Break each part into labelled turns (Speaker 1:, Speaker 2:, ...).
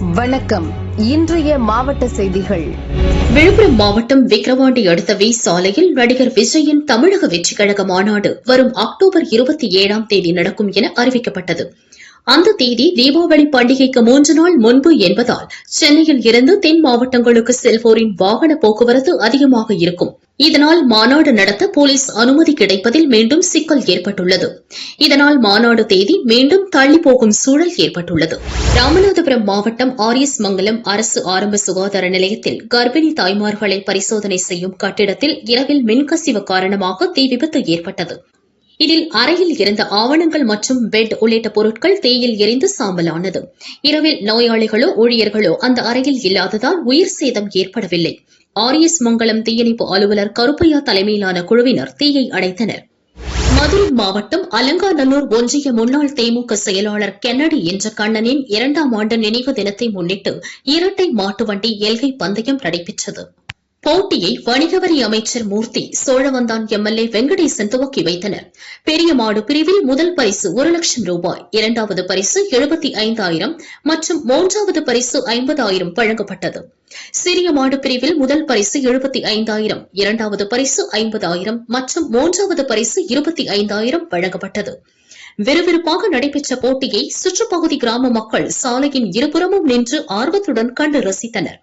Speaker 1: வணக்கம். இன்றைய மாவட்ட செய்திகள்.
Speaker 2: விழுப்புரம் மாவட்டம் விக்கிரவாண்டி அடுத்த வி சாலையில் நடிகர் விஜயின் தமிழக வெற்றிக் கழக மாநாடு வரும் அக்டோபர் இருபத்தி ஏழாம் தேதி நடக்கும் என அறிவிக்கப்பட்டது. அந்த தேதி தீபாவளி பண்டிகைக்கு மூன்று நாள் முன்பு என்பதால் சென்னையில் இருந்து தென் மாவட்டங்களுக்கு செல்வோரின் வாகன போக்குவரத்து அதிகமாக இருக்கும். இதனால் மாநாடு நடத்த போலீஸ் அனுமதி கிடைப்பதில் மீண்டும் சிக்கல் ஏற்பட்டுள்ளது. இதனால் மாநாடு தேதி மீண்டும் தள்ளி போகும் சூழல் ஏற்பட்டுள்ளது. ராமநாதபுரம் மாவட்டம் ஆர் எஸ் மங்கலம் அரசு ஆரம்ப சுகாதார நிலையத்தில் கர்ப்பிணி தாய்மார்களை பரிசோதனை செய்யும் கட்டிடத்தில் இரவில் மின்கசிவு காரணமாக தீ விபத்து ஏற்பட்டது. இதில் அறையில் இருந்த ஆவணங்கள் மற்றும் பெட் உள்ளிட்ட பொருட்கள் தீயில் எரிந்து சாம்பலானது. இரவில் நோயாளிகளோ ஊழியர்களோ அந்த அறையில் இல்லாததால் உயிர் சேதம் ஏற்படவில்லை. ஆர் எஸ் மங்கலம் தீயணைப்பு அலுவலர் கருப்பையா தலைமையிலான குழுவினர் தீயை அடைத்தனர். மதுரை மாவட்டம் அலங்காநல்லூர் ஒன்றிய முன்னாள் திமுக செயலாளர் கென்னடி என்ற கண்ணனின் இரண்டாம் ஆண்டு நினைவு தினத்தை முன்னிட்டு இரட்டை மாட்டு வண்டி எல்கை பந்தயம் நடைபெற்றது. போட்டியை வணிகவரி அமைச்சர் மூர்த்தி சோழவந்தான் எம்எல்ஏ வெங்கடேசன் துவக்கி வைத்தனர். பெரிய மாடு பிரிவில் முதல் பரிசு ஒரு லட்சம் ரூபாய் இரண்டாவது பரிசு எழுபத்தி ஐந்தாயிரம் மற்றும் மூன்றாவது பரிசு ஐம்பதாயிரம் வழங்கப்பட்டது. சிறிய மாடு பிரிவில் முதல் பரிசு எழுபத்தி ஐந்தாயிரம் இரண்டாவது பரிசு ஐம்பதாயிரம் மற்றும் மூன்றாவது பரிசு இருபத்தி ஐந்தாயிரம் வழங்கப்பட்டது. விறுவிறுப்பாக நடைபெற்ற போட்டியை சுற்றுப்பகுதி கிராம மக்கள் சாலையின் இருபுறமும் நின்று ஆர்வத்துடன் கண்டு ரசித்தனா்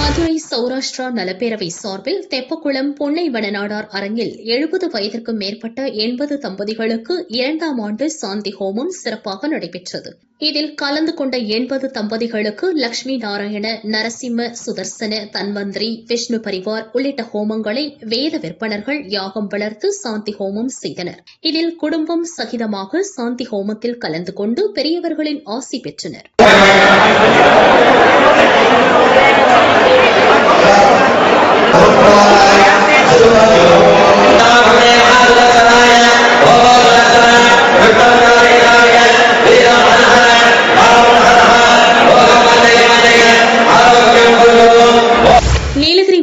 Speaker 2: மதுரை சௌராஷ்டிரா நலப்பேரவை சார்பில் தெப்பக்குளம் பொன்னை வனநாடார் அரங்கில் எழுபது வயதிற்கும் மேற்பட்ட எண்பது தம்பதிகளுக்கு இரண்டாம் ஆண்டு சாந்தி ஹோமம் சிறப்பாக நடைபெற்றது. இதில் கலந்து கொண்ட எண்பது தம்பதிகளுக்கு லட்சுமி நாராயண நரசிம்ம சுதர்சன தன்வந்திரி விஷ்ணு பரிவார் உள்ளிட்ட ஹோமங்களை வேத விற்பனர்கள் யாகம் வளர்த்து சாந்தி ஹோமம் செய்தனர். இதில் குடும்பம் சகிதமாக சாந்தி ஹோமத்தில் கலந்து கொண்டு பெரியவர்களின் ஆசி பெற்றனர்.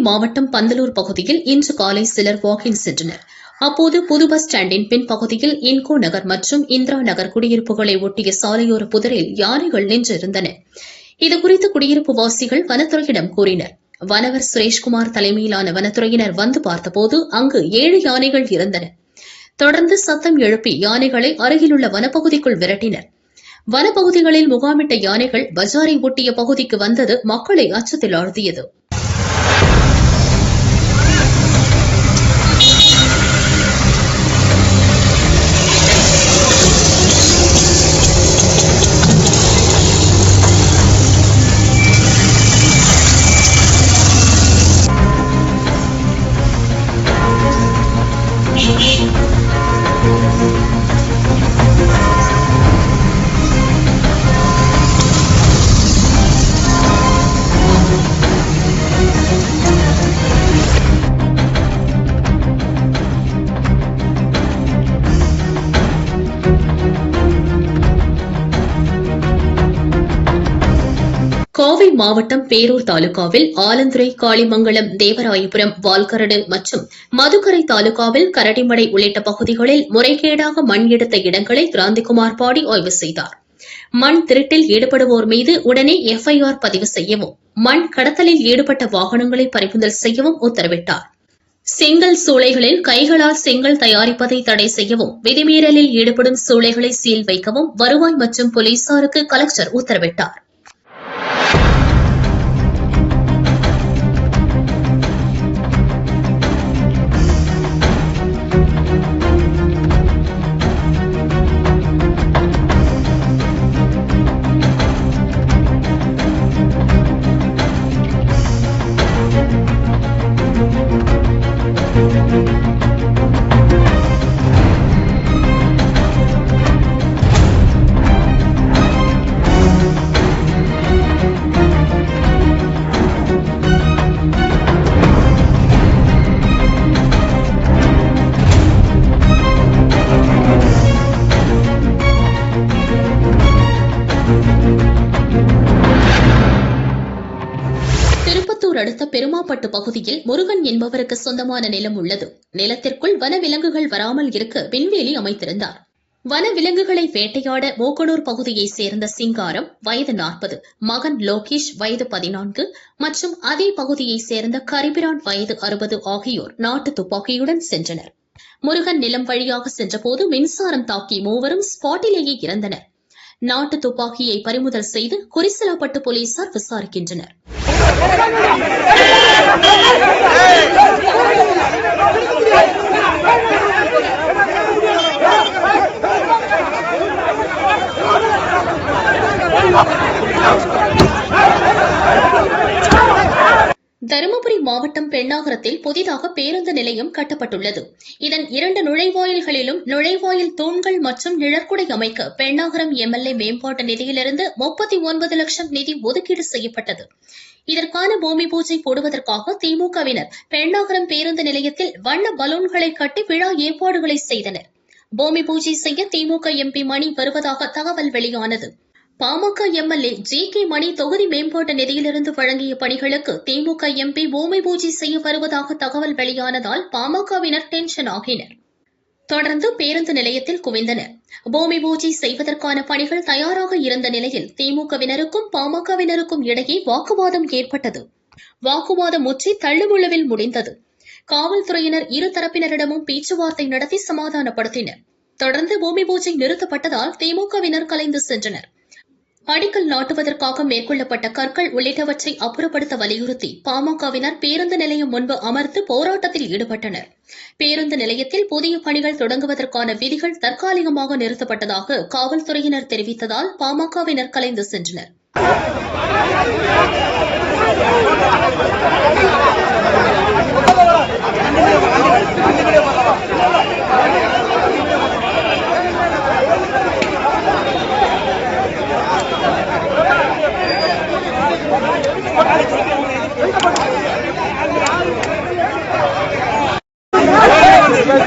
Speaker 2: மாவட்டம் பந்தலூர் பகுதியில் இன்று காலை சிலர் வாக்கிங் சென்றனர். அப்போது புது பஸ் ஸ்டாண்டின் பின்பகுதியில் இன்கோ நகர் மற்றும் இந்திரா நகர் குடியிருப்புகளை ஒட்டிய சாலையோர புதரில் யானைகள் நின்றிருந்தன. இதுகுறித்து குடியிருப்பு வாசிகள் வனத்துறையிடம் கூறினர். வனவர் சுரேஷ்குமார் தலைமையிலான வனத்துறையினர் வந்து பார்த்தபோது அங்கு ஏழு யானைகள் இருந்தன. தொடர்ந்து சத்தம் எழுப்பி யானைகளை அருகிலுள்ள வனப்பகுதிக்குள் விரட்டினர். வனப்பகுதிகளில் முகாமிட்ட யானைகள் பஜாரை ஒட்டிய பகுதிக்கு வந்தது மக்களை அச்சத்தில் ஆழ்த்தியது. கோவை மாவட்டம் பேரூர் தாலுகாவில் ஆலந்துறை காளிமங்கலம் தேவராயபுரம் வால்கரடு மற்றும் மதுக்கரை தாலுகாவில் கரடிமடை உள்ளிட்ட பகுதிகளில் முறைகேடாக மண் எடுத்த இடங்களை கிராந்திகுமார் பாடி ஆய்வு செய்தார். மண் திருட்டில் ஈடுபடுவோர் மீது உடனே எஃப்ஐஆர் பதிவு செய்யவும் மண் கடத்தலில் ஈடுபட்ட வாகனங்களை பறிமுதல் செய்யவும் உத்தரவிட்டார். செங்கல் சூளைகளில் கைகளால் செங்கல் தயாரிப்பதை தடை செய்யவும் விதிமீறலில் ஈடுபடும் சூளைகளை சீல் வைக்கவும் வருவாய் மற்றும் போலீசாருக்கு கலெக்டர் உத்தரவிட்டார். பெருமாப்பட்டு பகுதியில் முருகன் என்பவருக்கு சொந்தமான நிலம் உள்ளது. நிலத்திற்குள் வனவிலங்குகள் வராமல் இருக்க விண்வெளி அமைத்திருந்தார். வனவிலங்குகளை வேட்டையாட மூக்கனூர் பகுதியைச் சேர்ந்த சிங்காரம் வயது நாற்பது மகன் லோகேஷ் வயது பதினான்கு மற்றும் அதே பகுதியைச் சேர்ந்த கரிபிரான் வயது அறுபது ஆகியோர் நாட்டு துப்பாக்கியுடன் சென்றனர். முருகன் நிலம் வழியாக சென்றபோது மின்சாரம் தாக்கி மூவரும் ஸ்பாட்டிலேயே இறந்தனர். நாட்டு துப்பாக்கியை பறிமுதல் செய்து குறிசலாப்பட்டு போலீசார் விசாரிக்கின்றனர். தருமபுரி மாவட்டம் கிராமத்தில் புதிதாக பேருந்து நிலையம் கட்டப்பட்டுள்ளது. இதன் இரண்டு நுழைவாயில்களிலும் நுழைவாயில் தூண்கள் மற்றும் நிழற்குடை அமைக்க பெண்ணாகரம் எம்எல்ஏ மேம்பாட்டு நிதியிலிருந்து முப்பத்தி ஒன்பது லட்சம் நிதி ஒதுக்கீடு செய்யப்பட்டது. இதற்கான பூமி பூஜை போடுவதற்காக திமுகவினர் பெண்ணாகரம் பேருந்து நிலையத்தில் வண்ண பலூன்களை கட்டி விழா ஏற்பாடுகளை செய்தனர். பூமி பூஜை செய்ய திமுக எம்பி மணி வருவதாக தகவல் வெளியானது. PMK MLA J K Mani தொகுதி மேம்பாட்டு நிதியிலிருந்து வழங்கிய பணிகளுக்கு திமுக எம்பி பூமி பூஜை செய்ய வருவதாக தகவல் வெளியானதால் பாமகவினர் டென்ஷன் ஆகினர். தொடர்ந்து பேருந்து நிலையத்தில் குவிந்தனர். பூமி பூஜை செய்வதற்கான பணிகள் தயாராக இருந்த நிலையில் திமுகவினருக்கும் பாமகவினருக்கும் இடையே வாக்குவாதம் ஏற்பட்டது. வாக்குவாதம் முற்றி தள்ளுமுழுவில் முடிந்தது. காவல்துறையினர் இரு தரப்பினரிடமும் பேச்சுவார்த்தை நடத்தி சமாதானப்படுத்தினர். தொடர்ந்து பூமி பூஜை நிறுத்தப்பட்டதால் திமுகவினர் கலைந்து சென்றனர். அடிக்கல் நாட்டுவதற்காக மேற்கொள்ளப்பட்ட கற்கள் உள்ளிட்டவற்றை அப்புறப்படுத்த வலியுறுத்தி பாமகவினர் பேருந்து நிலையம் முன்பு அமர்ந்து போராட்டத்தில் ஈடுபட்டனர். பேருந்து நிலையத்தில் புதிய பணிகள் தொடங்குவதற்கான விதிகள் தற்காலிகமாக நிறுத்தப்பட்டதாக காவல்துறையினர் தெரிவித்ததால் பாமகவினர் கலைந்து சென்றனர்.
Speaker 3: Hey,